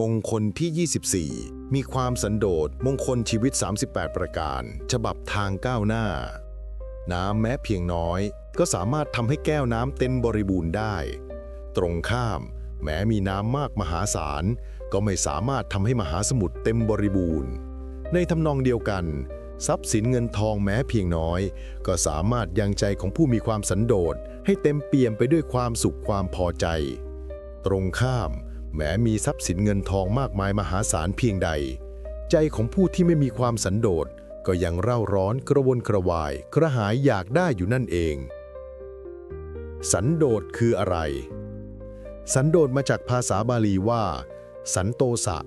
มงคลที่ 24 มีความสันโดษมงคลชีวิต 38 ประการ ฉบับทางก้าวหน้า น้ำแม้เพียงน้อย ก็สามารถทำให้แก้วน้ำเต็มบริบูรณ์ได้ ตรงข้าม แม้มีน้ำมากมหาศาล ก็ไม่สามารถทำให้มหาสมุทรเต็มบริบูรณ์ ในทำนองเดียวกัน ทรัพย์สินเงินทองแม้เพียงน้อย ก็สามารถยังใจของผู้มีความสันโดษให้เต็มเปี่ยมไปด้วยความสุขความพอใจ ตรงข้าม แม้มีทรัพย์สินเงินทองมากมายมหาศาลเพียงใด ใจของผู้ที่ไม่มีความสันโดษก็ยังเร่าร้อนกระวนกระวาย กระหายอยากได้อยู่นั่นเอง สันโดษคืออะไร สันโดษมาจากภาษาบาลีว่า สันโตสะ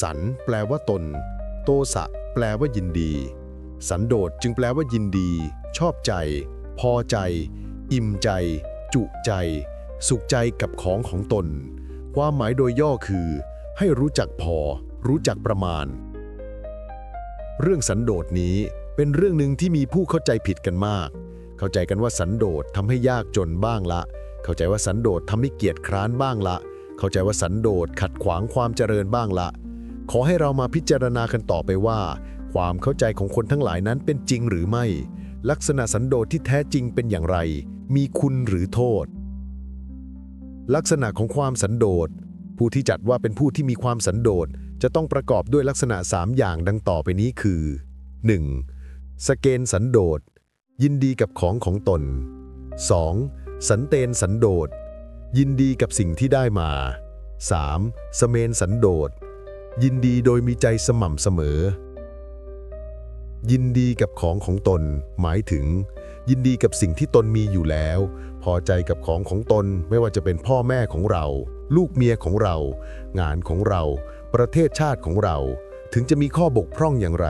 สันแปลว่าตน โตสะ แปลว่ายินดี สันโดษจึงแปลว่ายินดี ชอบใจ พอใจ อิ่มใจ จุใจ สุขใจกับของของตน ความหมายโดยย่อคือ ให้รู้จักพอ รู้จักประมาณ เรื่องสันโดษนี้เป็นเรื่องหนึ่งที่มีผู้เข้าใจผิดกันมาก เข้าใจกันว่าสันโดษทำให้ยากจนบ้างละ เข้าใจว่าสันโดษทำให้เกียจคร้านบ้างละ เข้าใจว่าสันโดษขัดขวางความเจริญบ้างละ ขอให้เรามาพิจารณากันต่อไปว่า ความเข้าใจของคนทั้งหลายนั้นเป็นจริงหรือไม่ ลักษณะสันโดษที่แท้จริงเป็นอย่างไร มีคุณหรือโทษ ลักษณะของความสันโดษ ผู้ที่จัดว่าเป็นผู้ที่มีความสันโดษจะต้องประกอบด้วยลักษณะ 3 อย่างดังต่อไปนี้คือ 1. สเกนสันโดษ ยินดีกับของของตน 2. สันเตนสันโดษ ยินดีกับสิ่งที่ได้มา 3. สเมนสันโดษ ยินดีโดยมีใจสม่ำเสมอ ยินดีกับของของตน หมายถึง ยินดีกับสิ่งที่ตนมีอยู่แล้ว พอใจกับของของตนไม่ว่าจะเป็นพ่อแม่ของเรา ลูกเมียของเรา งานของเรา ประเทศชาติของเรา ถึงจะมีข้อบกพร่องอย่างไร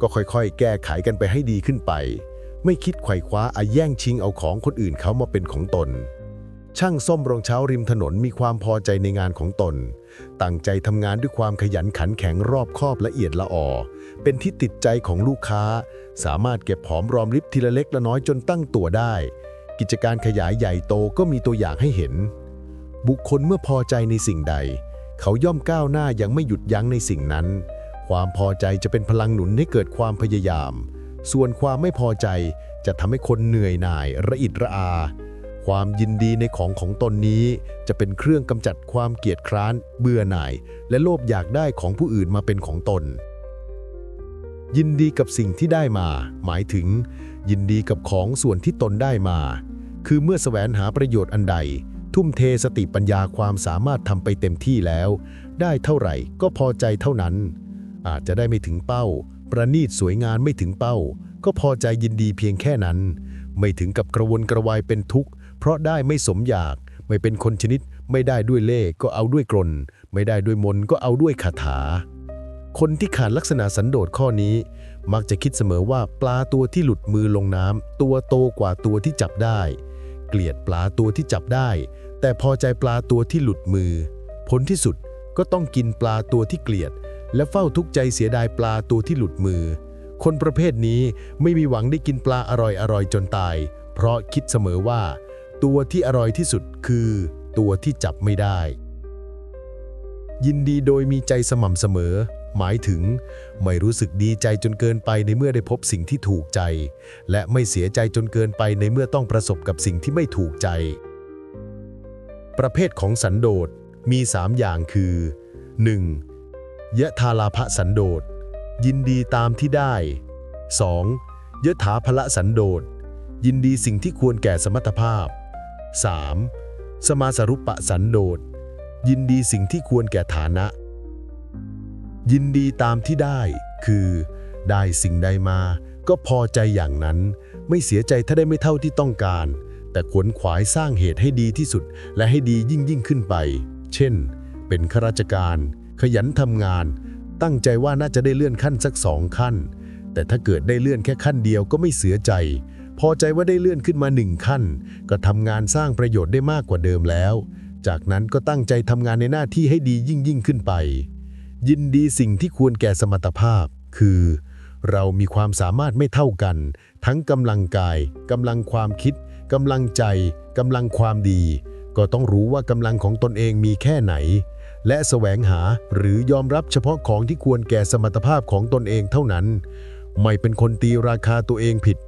ก็ค่อยๆ แก้ไขกันไปให้ดีขึ้นไป ไม่คิดไขว่คว้าอาแย่งชิงเอาของคนอื่นเขามาเป็นของตน ช่างส้มรองเช้าริมถนนมีความพอใจในงานของตน ตั้งใจทำงานด้วยความขยันขันแข็งรอบคอบละเอียดละออเป็นที่ติดใจของลูกค้า สามารถเก็บหอมรอมริบทีละเล็กละน้อยจนตั้งตัวได้ กิจการขยายใหญ่โตก็มีตัวอย่างให้เห็น บุคคลเมื่อพอใจในสิ่งใด เขาย่อมก้าวหน้ายังไม่หยุดยั้งในสิ่งนั้น ความพอใจจะเป็นพลังหนุนให้เกิดความพยายาม ส่วนความไม่พอใจจะทำให้คนเหนื่อยหน่าย ระอิดระอา ความยินดีในของของตนนี้ จะเป็นเครื่องกำจัดความเกียจคร้าน เบื่อหน่าย และโลภอยากได้ของผู้อื่นมาเป็นของตน ยินดีกับสิ่งที่ได้มา หมายถึง ยินดีกับของส่วนที่ตนได้มา คือเมื่อแสวงหาประโยชน์อันใด ทุ่มเทสติปัญญาความสามารถทำไปเต็มที่แล้ว ได้เท่าไหร่ก็พอใจเท่านั้น อาจจะได้ไม่ถึงเป้า ประณีตสวยงามไม่ถึงเป้า ก็พอใจยินดีเพียงแค่นั้น ไม่ถึงกับกระวนกระวายเป็นทุกข์ เพราะได้ไม่สมอยาก ไม่เป็นคนชนิด ไม่ได้ด้วยเล่ก็เอาด้วยกลน ไม่ได้ด้วยมนก็เอาด้วยคาถา คนที่ขาดลักษณะสันโดษข้อนี้ มักจะคิดเสมอว่าปลาตัวที่หลุดมือลงน้ำตัวโตกว่าตัวที่จับได้ เกลียดปลาตัวที่จับได้ แต่พอใจปลาตัวที่หลุดมือ ผลที่สุดก็ต้องกินปลาตัวที่เกลียด และเฝ้าทุกข์ใจเสียดายปลาตัวที่หลุดมือ คนประเภทนี้ไม่มีหวังได้กินปลาอร่อยอร่อยจนตาย เพราะคิดเสมอว่า ตัวที่อร่อยที่สุดคือ ตัวที่จับไม่ได้ ยินดีโดยมีใจสม่ำเสมอ หมายถึง ไม่รู้สึกดีใจจนเกินไปในเมื่อได้พบสิ่งที่ถูกใจ และไม่เสียใจจนเกินไปในเมื่อต้องประสบกับสิ่งที่ไม่ถูกใจ ประเภทของสันโดษมี 3 อย่างคือ 1. ยะทาลาภสันโดษยินดีตามที่ได้ 2. ยะถาภละสันโดษยินดีสิ่งที่ควรแก่สมรรถภาพ 3. สมาสรุปปะสันโดษยินดีสิ่งที่ควรแก่ฐานะ ยินดีตามที่ได้ คือ ได้สิ่งใดมา ก็พอใจอย่างนั้น ไม่เสียใจถ้าได้ไม่เท่าที่ต้องการ แต่ขวนขวายสร้างเหตุให้ดีที่สุด และให้ดียิ่งยิ่งขึ้นไป เช่น เป็นข้าราชการ ขยันทำงาน ตั้งใจว่าน่าจะได้เลื่อนขั้นสักสองขั้น แต่ถ้าเกิดได้เลื่อนแค่ขั้นเดียวก็ไม่เสียใจ พอใจว่าได้เลื่อนขึ้นมาหนึ่งขั้น ก็ทำงานสร้างประโยชน์ได้มากกว่าเดิมแล้ว จากนั้นก็ตั้งใจทำงานในหน้าที่ให้ดียิ่งยิ่งขึ้นไป ยินดีสิ่งที่ควรแก่สมรรถภาพ คือ เรามีความสามารถไม่เท่ากัน ทั้งกำลังกายกำลังความคิดกำลังใจกำลังความดี ก็ต้องรู้ว่ากำลังของตนเองมีแค่ไหน และแสวงหาหรือยอมรับเฉพาะของที่ควรแก่สมรรถภาพของตนเองเท่านั้น ไม่เป็นคนตีราคาตัวเองผิด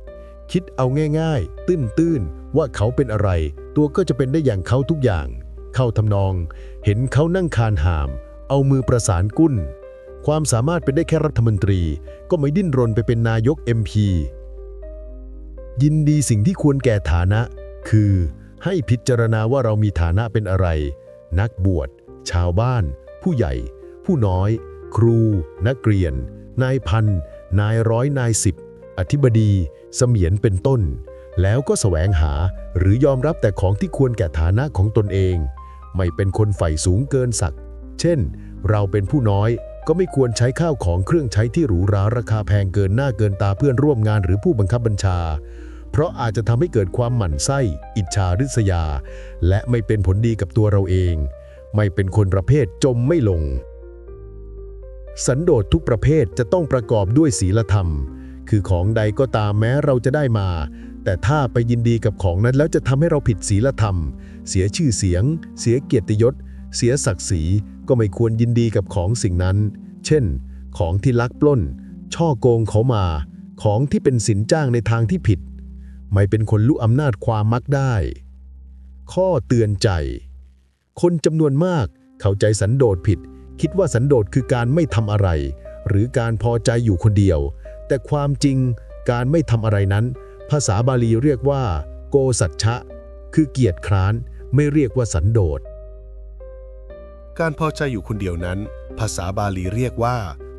คิดเอาง่ายๆ ตื้นๆ ว่าเขาเป็นอะไร ตัวก็จะเป็นได้อย่างเขาทุกอย่าง เข้าทำนอง เห็นเขานั่งคานหาม เอามือประสานกุ้น ความสามารถเป็นได้แค่รัฐมนตรี ก็ไม่ดิ้นรนไปเป็นนายก MP ยินดีสิ่งที่ควรแก่ฐานะ คือ ให้พิจารณาว่าเรามีฐานะเป็นอะไร นักบวช ชาวบ้าน ผู้ใหญ่ ผู้น้อย ครู นักเรียน นายพัน นายร้อยนายสิบ อธิบดี เสมียนเป็นต้น แล้วก็แสวงหาหรือยอมรับแต่ของที่ควรแก่ฐานะของตนเอง ไม่เป็นคนใฝ่สูงเกินศักดิ์ เช่น เราเป็นผู้น้อยก็ไม่ควรใช้ข้าวของเครื่องใช้ที่หรูหราราคาแพงเกินหน้าเกินตาเพื่อนร่วมงานหรือผู้บังคับบัญชา เพราะอาจจะทำให้เกิดความหมั่นไส้ อิจฉาริษยา และไม่เป็นผลดีกับตัวเราเอง ไม่เป็นคนประเภทจมไม่ลง สันโดษทุกประเภทจะต้องประกอบด้วยศีลธรรม คือของใดก็ตามแม้เราจะได้มา แต่ถ้าไปยินดีกับของนั้นแล้วจะทำให้เราผิดศีลธรรม เสียชื่อเสียง เสียเกียรติยศ เสียศักดิ์ศรีก็ไม่ควรยินดีกับของสิ่งนั้น เช่น ของที่ลักปล้น ช่อโกงเขามา ของที่เป็นสินจ้างในทางที่ผิด ไม่เป็นคนรู้อำนาจความมักได้ ข้อเตือนใจ คนจำนวนมากเข้าใจสันโดษผิด คิดว่าสันโดษคือการไม่ทำอะไร หรือการพอใจอยู่คนเดียว แต่ความจริงการไม่ทำอะไรนั้น ภาษาบาลีเรียกว่า โกสัจฉะคือเกียรติคร้าน ไม่เรียกว่าสันโดษ การพอใจอยู่คนเดียวนั้น ภาษาบาลีเรียกว่า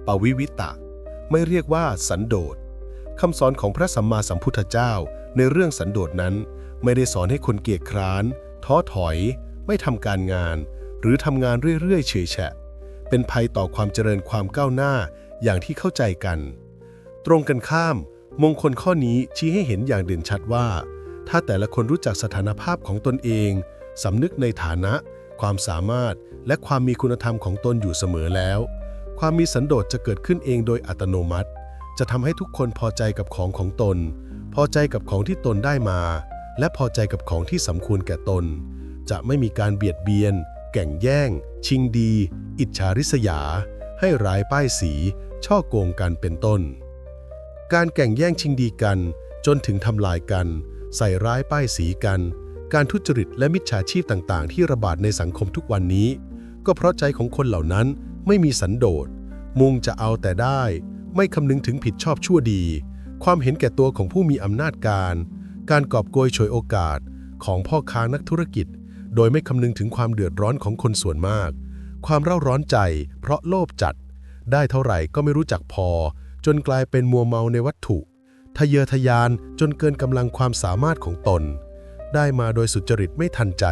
ปวิวิตะ ไม่เรียกว่าสันโดษคำสอนของพระสัมมาสัมพุทธเจ้าในเรื่องสันโดษนั้น ไม่ได้สอนให้คนเกียจคร้าน ท้อถอย ไม่ทำการงาน หรือทำงานเรื่อยๆเฉยแฉะ เป็นภัยต่อความเจริญความก้าวหน้าอย่างที่เข้าใจกัน ตรงกันข้าม มงคลข้อนี้ชี้ให้เห็นอย่างเด่นชัดว่า ถ้าแต่ละคนรู้จักสถานภาพของตนเองสำนึกในฐานะ ความสามารถ และความมีคุณธรรมของตนอยู่เสมอแล้ว ความมีสันโดษจะเกิดขึ้นเองโดยอัตโนมัติ จะทำให้ทุกคนพอใจกับของของตน พอใจกับของที่ตนได้มา และพอใจกับของที่สมควรแก่ตน จะไม่มีการเบียดเบียน แก่งแย่ง ชิงดี อิจฉาริษยา ให้ร้ายป้ายสี ช่อโกงกันเป็นต้น การแก่งแย่งชิงดีกัน จนถึงทำลายกัน ใส่ร้ายป้ายสีกัน การทุจริตและมิจฉาชีพต่างๆ ที่ระบาดในสังคมทุกวันนี้ ก็เพราะใจของคนเหล่านั้นไม่มีสันโดษ มุ่งจะเอาแต่ได้ ไม่คำนึงถึงผิดชอบชั่วดี ความเห็นแก่ตัวของผู้มีอำนาจการ การกอบโกยฉวยโอกาสของพ่อค้านักธุรกิจ โดยไม่คำนึงถึงความเดือดร้อนของคนส่วนมาก ความเร่าร้อนใจ เพราะโลภจัด ได้เท่าไหร่ก็ไม่รู้จักพอ จนกลายเป็นมัวเมาในวัตถุ ทะเยอทะยานจนเกินกำลังความสามารถของตน ได้มาโดยสุจริตไม่ทันใจ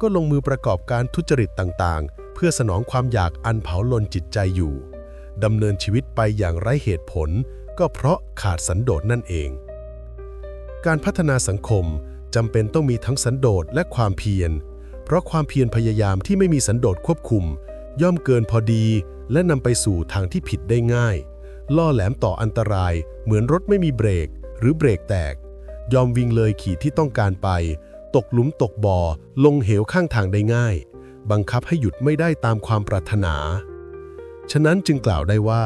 ก็ลงมือประกอบการทุจริตต่างๆ เพื่อสนองความอยากอันเผาลนจิตใจอยู่ดำเนินชีวิตไปอย่างไร้เหตุผล ก็เพราะขาดสันโดษนั่นเอง การพัฒนาสังคมจำเป็นต้องมีทั้งสันโดษและความเพียร เพราะความเพียรพยายามที่ไม่มีสันโดษควบคุม ย่อมเกินพอดี และนำไปสู่ทางที่ผิดได้ง่าย ล่อแหลมต่ออันตรายเหมือนรถไม่มีเบรก หรือเบรกแตก ยอมวิ่งเลยขีดที่ต้องการไป ตกหลุมตกบ่อ ลงเหวข้างทางได้ง่าย บังคับให้หยุดไม่ได้ตามความปรารถนา ฉะนั้นจึงกล่าวได้ว่า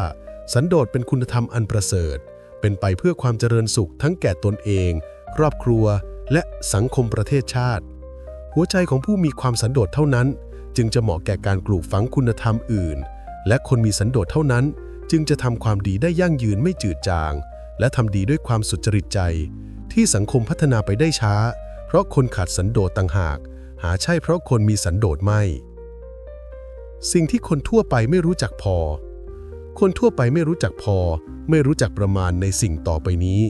สันโดษเป็นคุณธรรมอันประเสริฐ เป็นไปเพื่อความเจริญสุขทั้งแก่ตนเอง ครอบครัว และสังคมประเทศชาติ หัวใจของผู้มีความสันโดษเท่านั้น จึงจะเหมาะแก่การปลูกฝังคุณธรรมอื่น และคนมีสันโดษเท่านั้น จึงจะทำความดีได้ยั่งยืนไม่จืดจาง และทำดีด้วยความสุจริตใจ ที่สังคมพัฒนาไปได้ช้า เพราะคนขาดสันโดษต่างหาก หาใช่เพราะคนมีสันโดษไม่ สิ่งที่คนทั่วไปไม่รู้จักพอ คนทั่วไปไม่รู้จักพอ ไม่รู้จักประมาณในสิ่งต่อไปนี้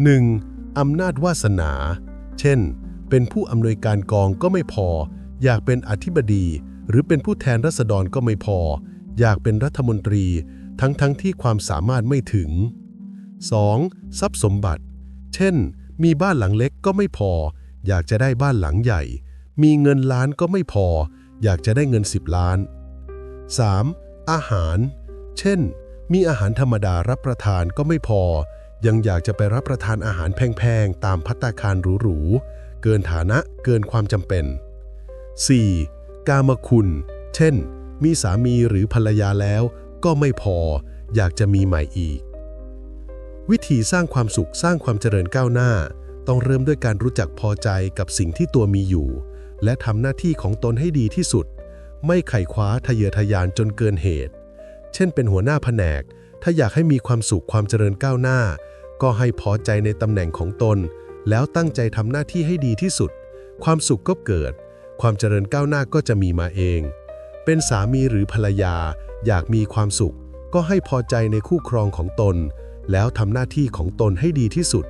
1. อำนาจวาสนา เช่น เป็นผู้อำนวยการกองก็ไม่พอ อยากเป็นอธิบดี หรือเป็นผู้แทนรัษฎรก็ไม่พอ อยากเป็นรัฐมนตรี ทั้งๆทที่ความสามารถไม่ถึง 2. ทรัพย์สมบัติ เช่น มีบ้านหลังเล็กก็ไม่พอ อยากจะได้บ้านหลังใหญ่ มีเงินล้านก็ไม่พอ อยากจะได้เงิน 10 ล้าน 3. อาหาร เช่น มีอาหารธรรมดารับประทานก็ไม่พอ ยังอยากจะไปรับประทานอาหารแพงๆ ตามพัตตาคารหรูๆ เกินฐานะเกินความจำเป็น 4. กามคุณ เช่น มีสามีหรือภรรยาแล้วก็ไม่พอ อยากจะมีใหม่อีก วิธีสร้างความสุขสร้างความเจริญก้าวหน้า ต้องเริ่มด้วยการรู้จักพอใจกับสิ่งที่ตัวมีอยู่ และทำหน้าที่ของตนให้ดีที่สุด ไม่ไขว่คว้าทะเยอทะยานจนเกินเหตุ เช่นเป็นหัวหน้าแผนก ถ้าอยากให้มีความสุขความเจริญก้าวหน้า ก็ให้พอใจในตำแหน่งของตน แล้วตั้งใจทำหน้าที่ให้ดีที่สุด ความสุขก็เกิด ความเจริญก้าวหน้าก็จะมีมาเอง เป็นสามีหรือภรรยา อยากมีความสุข ก็ให้พอใจในคู่ครองของตน แล้วทำหน้าที่ของตนให้ดีที่สุด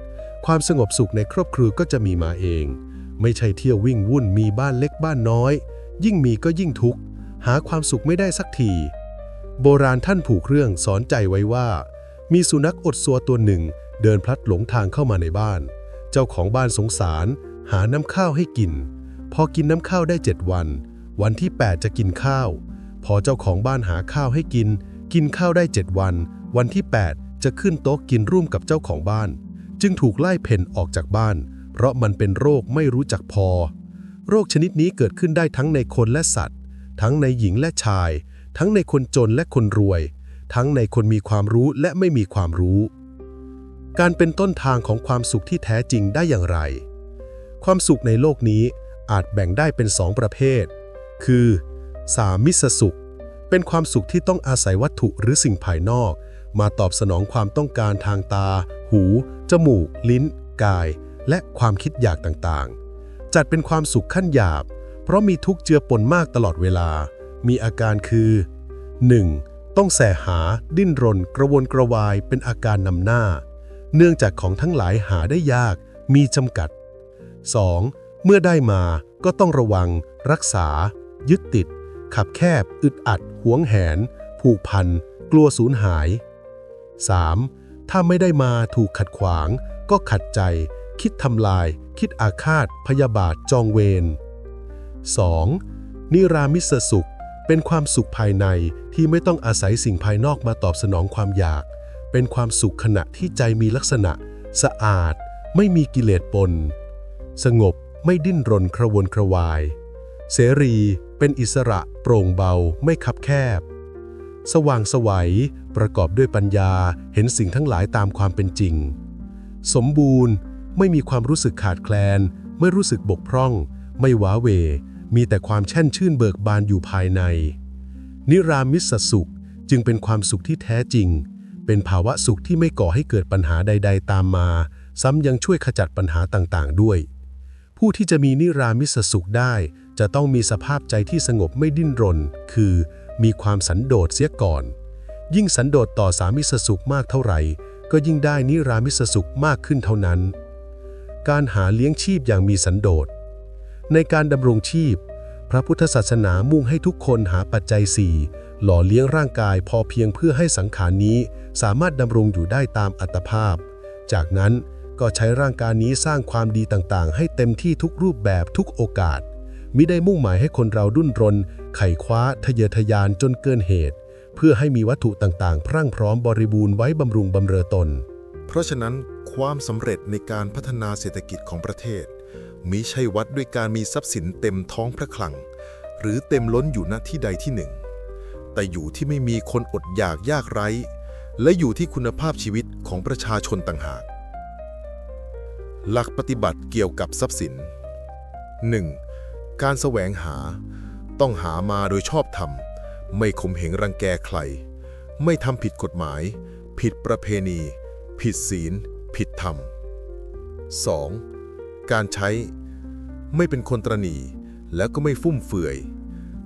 ความสงบสุขในครอบครัวก็จะมีมาเอง ไม่ใช่เที่ยววิ่งวุ่นมีบ้านเล็กบ้านน้อย ยิ่งมีก็ยิ่งทุกข์ หาความสุขไม่ได้สักที โบราณท่านผูกเรื่องสอนใจไว้ว่า มีสุนัขอดซัวตัวหนึ่ง เดินพลัดหลงทางเข้ามาในบ้าน เจ้าของบ้านสงสาร หาน้ำข้าวให้กิน พอกินน้ำข้าวได้เจ็ดวัน วันที่ 8 จะกินข้าว พอเจ้าของบ้านหาข้าวให้กิน กินข้าวได้เจ็ดวัน วันที่ 8 จะขึ้นโต๊ะกินร่วมกับเจ้าของบ้าน จึงถูกไล่เพ่นออกจากบ้าน เพราะมันเป็นโรคไม่รู้จักพอ โรคชนิดนี้เกิดขึ้นได้ทั้งในคนและสัตว์ ทั้งในหญิงและชาย ทั้งในคนจนและคนรวย ทั้งในคนมีความรู้และไม่มีความรู้ การเป็นต้นทางของความสุขที่แท้จริงได้อย่างไร ความสุขในโลกนี้อาจแบ่งได้เป็นสองประเภท คือ สามิสสุข เป็นความสุขที่ต้องอาศัยวัตถุหรือสิ่งภายนอก มาตอบสนองความต้องการทางตา หู จมูก ลิ้น กาย และความคิดอยากต่างๆ จัดเป็นความสุขขั้นหยาบ เพราะมีทุกเจือปนมากตลอดเวลา มีอาการคือ 1. ต้องแสหา ดิ้นรน กระวนกระวายเป็นอาการนำหน้า เนื่องจากของทั้งหลายหาได้ยาก มีจำกัด 2. เมื่อได้มาก็ต้องระวัง รักษา ยึดติด ขับแคบ อึดอัด หวงแหน ผูกพัน กลัวสูญหาย 3. ถ้าไม่ได้มาถูกขัดขวาง ก็ขัดใจ คิดทำลาย คิดอาฆาต พยาบาทจองเวร 2. นิรามิสสุข เป็นความสุขภายในที่ไม่ต้องอาศัยสิ่งภายนอกมาตอบสนองความอยาก เป็นความสุขขณะที่ใจมีลักษณะ สะอาด ไม่มีกิเลสปน สงบไม่ดิ้นรนกรวนกรวาย เสรี เป็นอิสระโปร่งเบาไม่คับแคบ สว่างสวัย ประกอบด้วยปัญญาเห็นสิ่งทั้งหลายตามความเป็นจริง สมบูรณ์ไม่มีความรู้สึกขาดแคลน ไม่รู้สึกบกพร่อง ไม่ว้าเว มีแต่ความแช่นชื่นเบิกบานอยู่ภายใน นิรามิสสุขจึงเป็นความสุขที่แท้จริง เป็นภาวะสุขที่ไม่ก่อให้เกิดปัญหาใด ๆ ตามมา ซ้ำยังช่วยขจัดปัญหาต่างๆ ด้วย ผู้ที่จะมีนิรามิสสุขได้ จะต้องมีสภาพใจที่สงบไม่ดิ้นรน คือ มีความสันโดษเสียก่อน ยิ่งสันโดษต่อสามิสสุขมากเท่าไหร่ ก็ยิ่งได้นิรามิสสุขมากขึ้นเท่านั้น การหาเลี้ยงชีพอย่างมีสันโดษ ในการดำรงชีพ พระพุทธศาสนามุ่งให้ทุกคนหาปัจจัยสี่หล่อเลี้ยงร่างกายพอเพียงเพื่อให้สังขารนี้สามารถดำรงอยู่ได้ตามอัตภาพ จากนั้นก็ใช้ร่างกายนี้สร้างความดีต่างๆ ให้เต็มที่ทุกรูปแบบทุกโอกาส มิได้มุ่งหมายให้คนเราดุ้นรน ไขว่คว้าทะเยอทะยานจนเกินเหตุ เพื่อให้มีวัตถุต่างๆ พรั่งพร้อมบริบูรณ์ไว้บำรุงบำเรอตน เพราะฉะนั้นความสำเร็จในการพัฒนาเศรษฐกิจของประเทศมิใช่วัดด้วยการมีทรัพย์สินเต็มท้องพระคลัง หรือเต็มล้นอยู่ณที่ใดที่หนึ่ง แต่อยู่ที่ไม่มีคนอดอยากยากไร้ และอยู่ที่คุณภาพชีวิตของประชาชนต่างหาก หลักปฏิบัติเกี่ยวกับทรัพย์สิน 1. การแสวงหา ต้องหามาโดยชอบธรรม ไม่ข่มเหงรังแกใคร ไม่ทำผิดกฎหมาย ผิดประเพณี ผิดศีล ผิดธรรม 2. การใช้ ไม่เป็นคนตรณีแล้วก็ไม่ฟุ่มเฟือย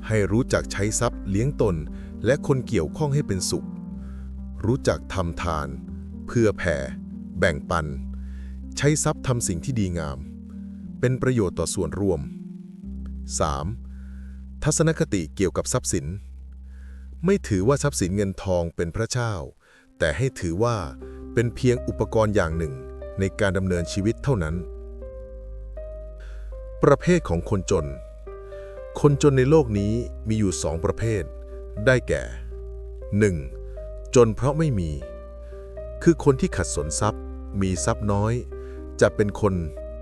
ให้รู้จักใช้ทรัพย์เลี้ยงตนและคนเกี่ยวข้องให้เป็นสุข รู้จักทำทาน เพื่อแผ่ แบ่งปัน ใช้ทรัพย์ทำสิ่งที่ดีงาม เป็นประโยชน์ต่อส่วนรวม 3. ทัศนคติเกี่ยวกับทรัพย์สิน ไม่ถือว่าทรัพย์สินเงินทองเป็นพระเจ้า แต่ให้ถือว่าเป็นเพียงอุปกรณ์อย่างหนึ่งในการดำเนินชีวิตเท่านั้น ประเภทของคนจน คนจนในโลกนี้มีอยู่สองประเภท ได้แก่ 1. จนเพราะไม่มี คือคนที่ขัดสนทรัพย์ มีทรัพย์น้อย จะเป็นคน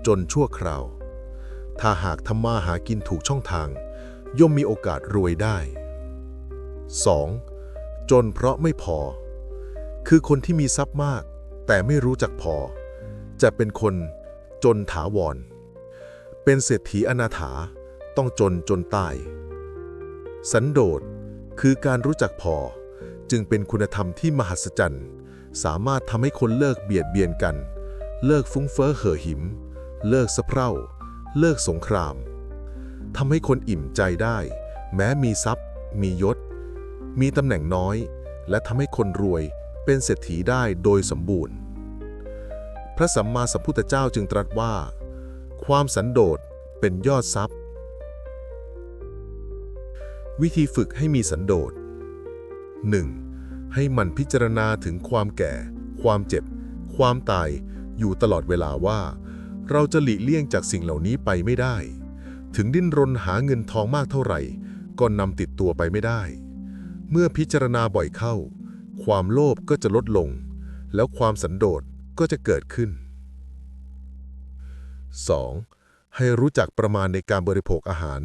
จนชั่วคราว ถ้าหากทำมาหากินถูกช่องทาง ย่อมมีโอกาสรวยได้ 2. จนเพราะไม่พอ คือคนที่มีทรัพย์มาก แต่ไม่รู้จักพอ จะเป็นคนจนถาวร เป็นเศรษฐีอนาถาต้องจนจนตาย สันโดษคือการรู้จักพอ จึงเป็นคุณธรรมที่มหัศจรรย์ สามารถทำให้คนเลิกเบียดเบียนกัน เลิกฟุ้งเฟ้อเห่อหิม เลิกสะเพร่า เลิกสงครามทำให้คนอิ่มใจได้ แม้มีทรัพย์ มียศ มีตำแหน่งน้อย และทำให้คนรวยเป็นเศรษฐีได้โดยสมบูรณ์ พระสัมมาสัมพุทธเจ้าจึงตรัสว่า ความสันโดษเป็นยอดทรัพย์ วิธีฝึกให้มีสันโดษ 1. ให้มันพิจารณาถึงความแก่ ความเจ็บ ความตายอยู่ตลอดเวลาว่า เราจะหลีกเลี่ยงจากสิ่งเหล่านี้ไปไม่ได้ ถึงดิ้นรนหาเงินทองมากเท่าไหร่ ก็นำติดตัวไปไม่ได้ เมื่อพิจารณาบ่อยเข้า ความโลภก็จะลดลง แล้วความสันโดษก็จะเกิดขึ้น 2. ให้รู้จักประมาณในการบริโภคอาหาร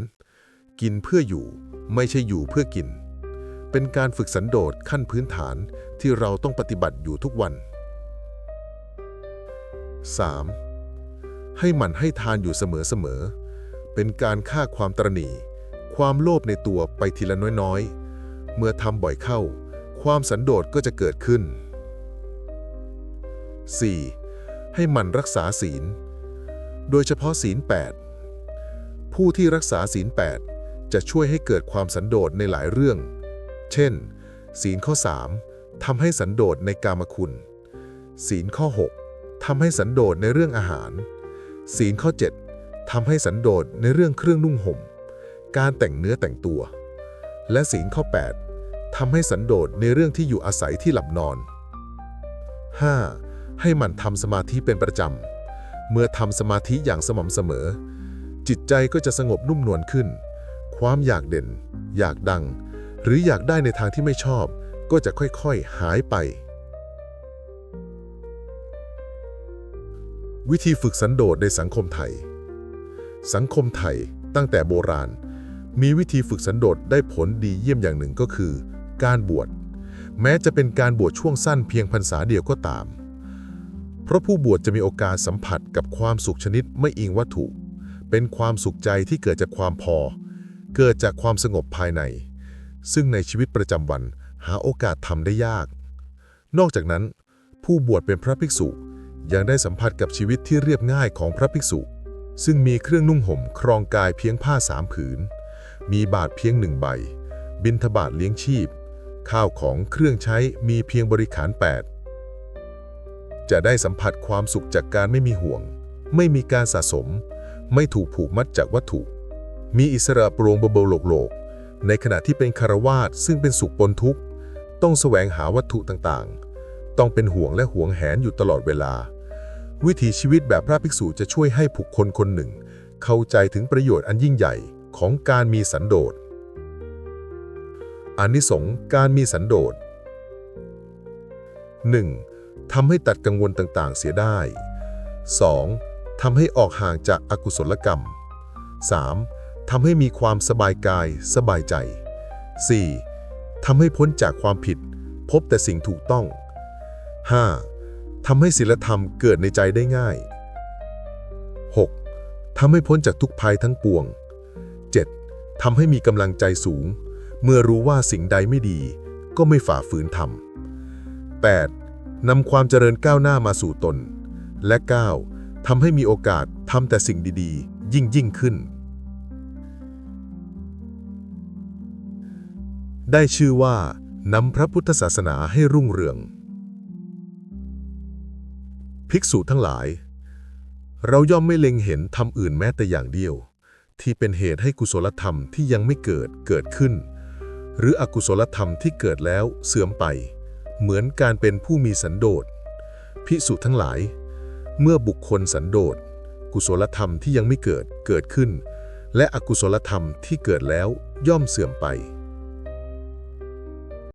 กินเพื่ออยู่ไม่ใช่อยู่เพื่อกิน เป็นการฝึกสันโดษขั้นพื้นฐานที่เราต้องปฏิบัติอยู่ทุกวัน 3. ให้หมันให้ทานอยู่เสมอๆ เป็นการฆ่าความตรณีความโลภในตัวไปทีละน้อยๆ เมื่อทำบ่อยเข้า ความสันโดษก็จะเกิดขึ้น 4. ให้หมันรักษาศีล โดยเฉพาะศีล 8 ผู้ที่รักษาศีล 8 จะช่วยให้เกิดความสันโดษในหลายเรื่อง เช่น ศีลข้อ 3ทำให้สันโดษในกามคุณ ศีลข้อ 6ทำให้สันโดษในเรื่องอาหาร ศีลข้อ 7ทำให้สันโดษในเรื่องเครื่องนุ่งห่ม การแต่งเนื้อแต่งตัว และศีลข้อ 8ทำให้สันโดษในเรื่องที่อยู่อาศัยที่หลับนอน 5. ให้มันทำสมาธิเป็นประจำ เมื่อทำสมาธิอย่างสม่ำเสมอ จิตใจก็จะสงบนุ่มนวลขึ้น ความอยากเด่น อยากดัง หรืออยากได้ในทางที่ไม่ชอบ ก็จะค่อยๆ หายไป วิธีฝึกสันโดษในสังคมไทย สังคมไทยตั้งแต่โบราณ มีวิธีฝึกสันโดษได้ผลดีเยี่ยมอย่างหนึ่งก็คือ การบวช แม้จะเป็นการบวชช่วงสั้นเพียงพรรษาเดียวก็ตาม เพราะผู้บวชจะมีโอกาสสัมผัสกับความสุขชนิดไม่อิงวัตถุ เป็นความสุขใจที่เกิดจากความพอ เกิดจากความสงบภายใน ซึ่งในชีวิตประจำวันหาโอกาสทำได้ยาก นอกจากนั้น ผู้บวชเป็นพระภิกษุ ยังได้สัมผัสกับชีวิตที่เรียบง่ายของพระภิกษุ ซึ่งมีเครื่องนุ่งห่มครองกายเพียงผ้าสามผืน มีบาทเพียงหนึ่งใบ บิณฑบาตเลี้ยงชีพ ข้าวของเครื่องใช้มีเพียงบริขาร 8 จะได้สัมผัสความสุขจากการไม่มีห่วง ไม่มีการสะสม ไม่ถูกผูกมัดจากวัตถุ มีอิสระโปร่งเบาๆโลกๆในขณะที่เป็นคารวาสซึ่งเป็นสุขปนทุกข์ ต้องแสวงหาวัตถุต่างๆ ต้องเป็นห่วงและห่วงแหนอยู่ตลอดเวลา วิถีชีวิตแบบพระภิกษุจะช่วยให้ผู้คนคนหนึ่ง เข้าใจถึงประโยชน์อันยิ่งใหญ่ของการมีสันโดษอานิสงส์การมีสันโดษ 1. ทำให้ตัดกังวลต่างๆ เสียได้ 2. ทำให้ออกห่างจากอากุศลกรรม 3. ทำให้มีความสบายกายสบายใจ 4. ทำให้พ้นจากความผิด พบแต่สิ่งถูกต้อง 5. ทำให้ศีลธรรมเกิดในใจได้ง่าย 6. ทำให้พ้นจากทุกภัยทั้งปวง 7. ทำให้มีกำลังใจสูง เมื่อรู้ว่าสิ่งใดไม่ดี ก็ไม่ฝ่าฝืนทำ 8. นำความเจริญก้าวหน้ามาสู่ตน และ 9. ทำให้มีโอกาสทำแต่สิ่งดีๆ ยิ่งยิ่งขึ้น ได้ชื่อว่า นำพระพุทธศาสนาให้รุ่งเรือง ภิกษุทั้งหลาย เราย่อมไม่เล็งเห็นธรรมอื่นแม้แต่อย่างเดียว ที่เป็นเหตุให้กุศลธรรมที่ยังไม่เกิดเกิดขึ้น หรืออกุศลธรรมที่เกิดแล้วเสื่อมไป เหมือนการเป็นผู้มีสันโดษภิกษุทั้งหลาย เมื่อบุคคลสันโดษกุศลธรรมที่ยังไม่เกิดเกิดขึ้น และอกุศลธรรมที่เกิดแล้วย่อมเสื่อมไป